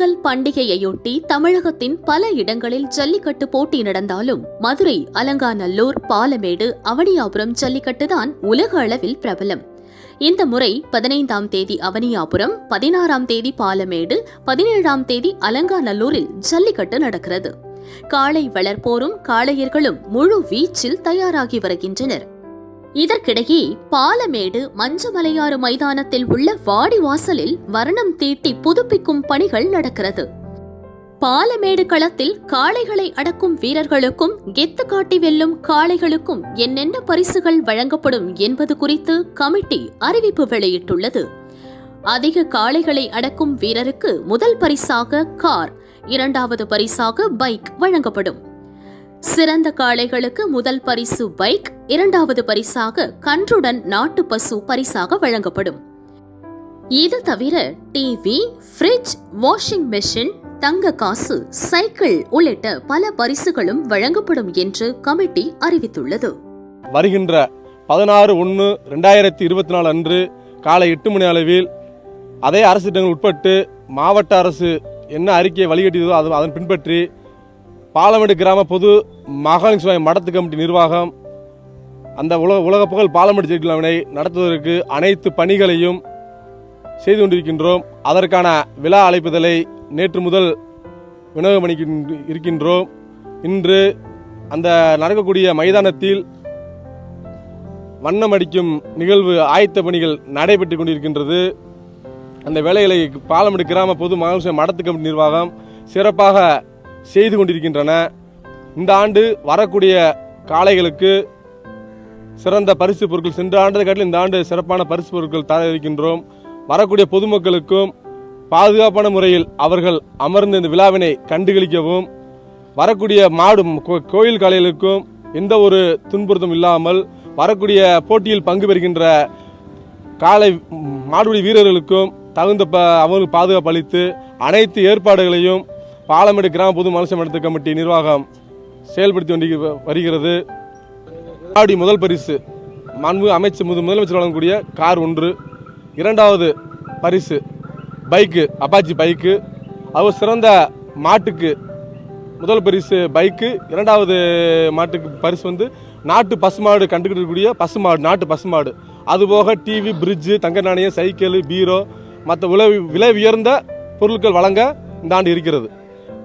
பொங்கல் பண்டிகையையொட்டி தமிழகத்தின் பல இடங்களில் ஜல்லிக்கட்டு போட்டி நடந்தாலும் மதுரை அலங்காநல்லூர் பாலமேடு அவனியாபுரம் ஜல்லிக்கட்டுதான் உலக அளவில் பிரபலம். இந்த முறை பதினைந்தாம் தேதி அவனியாபுரம் பதினாறாம் தேதி பாலமேடு பதினேழாம் தேதி அலங்காநல்லூரில் ஜல்லிக்கட்டு நடக்கிறது. காளை வளர்ப்போரும் காளையர்களும் முழு வீச்சில் தயாராகி வருகின்றனர். இதற்கிடையே பாலமேடு மஞ்சமலையாறு மைதானத்தில் உள்ள வாடிவாசலில் வர்ணம் தீட்டி புதுப்பிக்கும் பணிகள் நடக்கிறது. பாலமேடு களத்தில் காளைகளை அடக்கும் வீரர்களுக்கும் கெத்து காட்டி வெல்லும் காளைகளுக்கும் என்னென்ன பரிசுகள் வழங்கப்படும் என்பது குறித்து கமிட்டி அறிவிப்பு வெளியிட்டுள்ளது. அதிக காளைகளை அடக்கும் வீரருக்கு முதல் பரிசாக கார் இரண்டாவது பரிசாக பைக் வழங்கப்படும். சிறந்த காளைகளுக்கு முதல் பரிசு பைக் இரண்டாவது பரிசாக கன்றுடன் நாட்டு பசு பரிசாக வழங்கப்படும். இது தவிர டிவி ஃப்ரிட்ஜ் வாஷிங் மெஷின் தங்க காசு சைக்கிள் உள்ளிட்ட பல பரிசுகளும் வழங்கப்படும் என்று கமிட்டி அறிவித்துள்ளது. வருகின்ற பதினாறு ஒன்று ரெண்டாயிரத்தி இருபத்தி நாலு அன்று காலை எட்டு மணி அளவில் அதே அரசு திட்டங்கள் உட்பட்டு மாவட்ட அரசு என்ன அறிக்கையை வழிகட்டியதோ அது அதன் பின்பற்றி பாலமேடு கிராம பொது மகாலிங்க சுவாமி மடத்து கமிட்டி நிர்வாகம் அந்த உலக உலக புகழ் பாலமேடு ஜெயிக்கலாவினை நடத்துவதற்கு அனைத்து பணிகளையும் செய்து கொண்டிருக்கின்றோம். அதற்கான விழா அழைப்புதலை நேற்று முதல் விநியோகம் பண்ணி இருக்கின்றோம். இன்று அந்த நடக்கக்கூடிய மைதானத்தில் வண்ணம் அடிக்கும் நிகழ்வு ஆயத்த பணிகள் நடைபெற்று கொண்டிருக்கின்றது. அந்த வேலைகளை பாலமேடு கிராம பொது மகாலட்சுமி மடத்து கமிட்டி நிர்வாகம் சிறப்பாக செய்து கொண்டிருக்கின்றன. இந்த ஆண்டு வரக்கூடிய காளைகளுக்கு சிறந்த பரிசு பொருட்கள் சென்ற ஆண்டதை காட்டிலும் இந்த ஆண்டு சிறப்பான பரிசு பொருட்கள் தர இருக்கின்றோம். வரக்கூடிய பொதுமக்களுக்கும் பாதுகாப்பான முறையில் அவர்கள் அமர்ந்து இந்த விழாவினை கண்டுகளிக்கவும் வரக்கூடிய மாடு கோயில் காளைகளுக்கும் எந்த ஒரு துன்புறுத்தும் இல்லாமல் வரக்கூடிய போட்டியில் பங்கு பெறுகின்ற காலை மாடுபிடி வீரர்களுக்கும் தகுந்த ப அவங்களுக்கு பாதுகாப்பு அளித்து அனைத்து ஏற்பாடுகளையும் பாலமேடு கிராம பொது மனுஷமடத்து கமிட்டி நிர்வாகம் செயல்படுத்தி கொண்டு வருகிறது. ஆடி முதல் பரிசு. மாண்பு அமைச்சர் முது முதலமைச்சர் வழங்கக்கூடிய கார் ஒன்று. இரண்டாவது பரிசு. Bike Apache bike. அவர் சிறந்த மாட்டுக்கு முதல் பரிசு பைக்கு. இரண்டாவது மாட்டுக்கு பரிசு வந்து நாட்டு பசுமாடு இருக்கக்கூடிய பசுமாடு நாட்டு பசுமாடு. அதுபோக டிவி பிரிட்ஜு தங்க நாணயம் சைக்கிள் பீரோ மற்ற விலை விலை உயர்ந்த பொருட்கள் வழங்க இந்த ஆண்டு இருக்கிறது.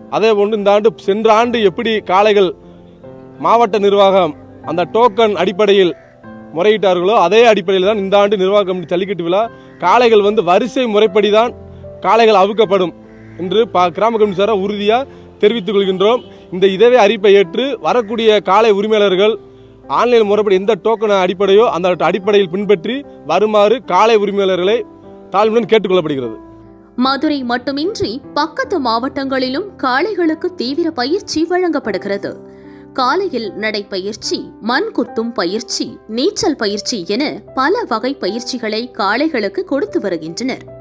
அதே போன்று இந்த ஆண்டு சென்ற ஆண்டு எப்படி காளைகள் மாவட்ட நிர்வாகம் அந்த டோக்கன் அடிப்படையில் முறையிட்டார்களோ அதே அடிப்படையில் தான் இந்த ஆண்டு நிர்வாக கமிட்டி ஜல்லிக்கட்டு விழா காளைகள் வந்து வரிசை முறைப்படி தான் காளைகள் அவுக்கப்படும் என்று பா கிராம கமிட்டி சாரா உறுதியாக தெரிவித்துக் கொள்கின்றோம். இந்த இதவே அறிப்பை ஏற்று வரக்கூடிய காளை உரிமையாளர்கள் ஆன்லைன் முறைப்படி எந்த டோக்கன் அடிப்படையோ அந்த அடிப்படையில் பின்பற்றி வருமாறு காளை உரிமையாளர்களை தாழ்மையுடன் கேட்டுக்கொள்ளப்படுகிறது மதுரை மட்டுமின்றி பக்கத்து மாவட்டங்களிலும் காளைகளுக்கு தீவிர பயிற்சி வழங்கப்படுகிறது. காலையில் நடைப்பயிற்சி மண் குத்தும் பயிற்சி நீச்சல் பயிற்சி என பல வகை பயிற்சிகளை காளைகளுக்கு கொடுத்து வருகின்றனர்.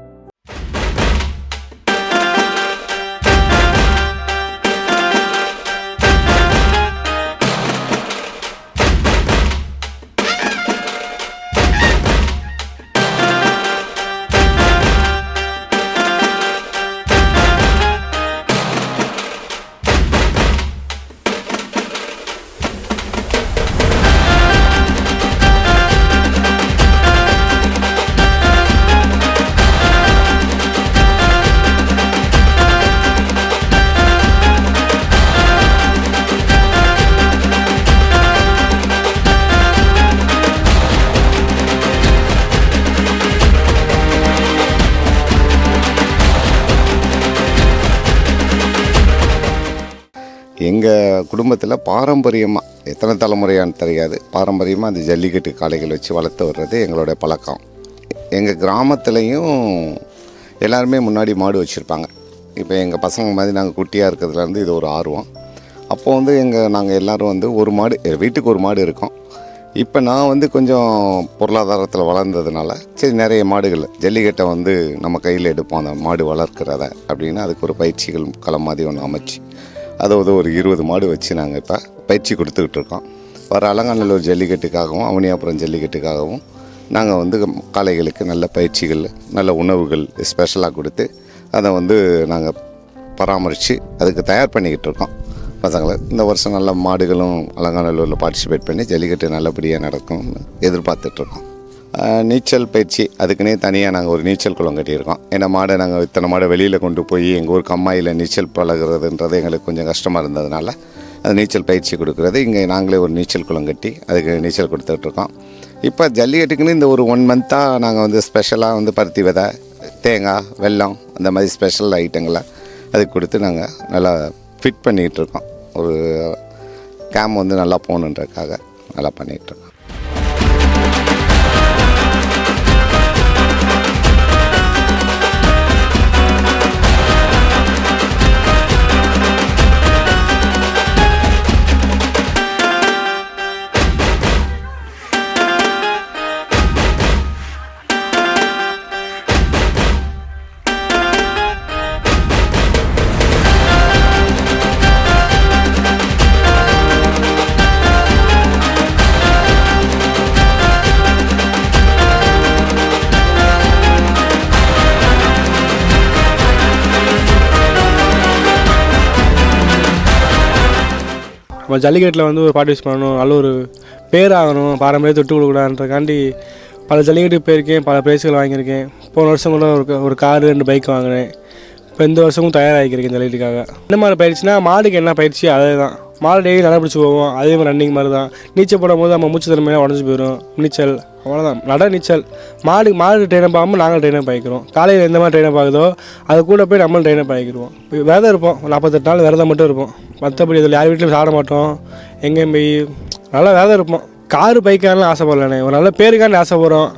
எங்கள் குடும்பத்தில் பாரம்பரியமாக எத்தனை தலைமுறையான்னு தெரியாது. பாரம்பரியமாக அந்த ஜல்லிக்கட்டு காளைகள் வச்சு வளர்த்து வர்றது எங்களுடைய பழக்கம். எங்கள் கிராமத்துலேயும் எல்லாருமே முன்னாடி மாடு வச்சுருப்பாங்க. இப்போ எங்கள் பசங்க மாதிரி நாங்கள் குட்டியாக இருக்கிறதுலேருந்து இது ஒரு ஆர்வம். அப்போது வந்து எங்கள் நாங்கள் எல்லோரும் வந்து ஒரு மாடு வீட்டுக்கு ஒரு மாடு இருக்கும். இப்போ நான் வந்து கொஞ்சம் பொருளாதாரத்தில் வளர்ந்ததுனால சரி நிறைய மாடுகள் ஜல்லிக்கட்டை வந்து நம்ம கையில் எடுப்போம். அந்த மாடு வளர்க்கிறத அப்படின்னு அதுக்கு ஒரு பயிற்சிகள் களம் மாதிரி ஒன்று அமைச்சு அதாவது ஒரு இருபது மாடு வச்சு நாங்கள் இப்போ பயிற்சி கொடுத்துக்கிட்டு இருக்கோம். வர அலங்காநல்லூர் ஜல்லிக்கட்டுக்காகவும் அவனியாபுரம் ஜல்லிக்கட்டுக்காகவும் நாங்கள் வந்து காளைகளுக்கு நல்ல பயிற்சிகள் நல்ல உணவுகள் ஸ்பெஷலாக கொடுத்து அதை வந்து நாங்கள் பராமரித்து அதுக்கு தயார் பண்ணிக்கிட்டு இருக்கோம். பசங்களை இந்த வருஷம் நல்ல மாடுகளும் அலங்காநல்லூரில் பார்ட்டிசிபேட் பண்ணி ஜல்லிக்கட்டு நல்லபடியாக நடக்கும்னு எதிர்பார்த்துட்ருக்கோம் நீச்சல் பயிற்சி. அதுக்குன்னே தனியாக நாங்கள் ஒரு நீச்சல் குளம் கட்டியிருக்கோம். ஏன்னா மாடை நாங்கள் இத்தனை மாடை வெளியில் கொண்டு போய் எங்கள் ஊர் கம்மாயில் நீச்சல் பழகுறதுன்றது எங்களுக்கு கொஞ்சம் கஷ்டமாக இருந்ததுனால அது நீச்சல் பயிற்சி கொடுக்குறது. இங்கே நாங்களே ஒரு நீச்சல் குளம் கட்டி அதுக்கு நீச்சல் கொடுத்துட்ருக்கோம். இப்போ ஜல்லிக்கட்டுக்குன்னு இந்த ஒரு ஒன் மந்த்தாக நாங்கள் வந்து ஸ்பெஷலாக வந்து பருத்தி விதை தேங்காய் வெல்லம் அந்த மாதிரி ஸ்பெஷல் ஐட்டங்களை அதுக்கு கொடுத்து நாங்கள் நல்லா ஃபிட் பண்ணிகிட்ருக்கோம். ஒரு கேம் வந்து நல்லா போகணுன்றதுக்காக நல்லா பண்ணிகிட்ருக்கோம். நம்ம ஜல்லிக்கட்டில் வந்து ஒரு பார்ட்டிசிபேட் பண்ணணும். நல்ல ஒரு பேர் ஆகணும் பாரம்பரிய தொட்டு கொடுக்கூடாதுன்றக்காண்டி பல ஜல்லிக்கட்டு போயிருக்கேன். பல பிரைஸ்கள் வாங்கியிருக்கேன். போன வருஷம் கூட ஒரு ஒரு காரு ரெண்டு பைக் வாங்கினேன். இப்போ இந்த வருஷமும் தயாராகிருக்கேன் ஜல்லிக்கட்டுக்காக. என்ன மாதிரி பயிற்சினா மாடுக்கு என்ன பயிற்சி அதே தான் மாடு டெய்லி நடைபிடிச்சி போவோம் அதே மாதிரி ரன்னிங் மாதிரி தான் நீச்சல் போடும் போது நம்ம மூச்சு திறமையாக உடஞ்சி போயிடும் நீச்சல் அவ்வளோதான் நட நீச்சல். மாடு மாடு ட்ரெயினப் ஆகாமல் நாங்கள் ட்ரெயினப் ஆகிக்கிறோம். காலையில் எந்த மாதிரி ட்ரெயினப் ஆகுதோ அது கூட போய் நம்மளும் ட்ரெயினப் ஆகிக்கிறோம் விரதம் இருப்போம். நாற்பத்தெட்டு நாள் விரதம் மட்டும் இருப்போம். மற்றபடி இதில் யார் வீட்டிலும் சாப்பிட மாட்டோம். எங்கேயும் போய் நல்லா வேதம் இருப்போம் காரு பைக்கானலாம் ஆசைப்படலண்ணே. ஒரு நல்ல பேருக்கான ஆசைப்படுறோம்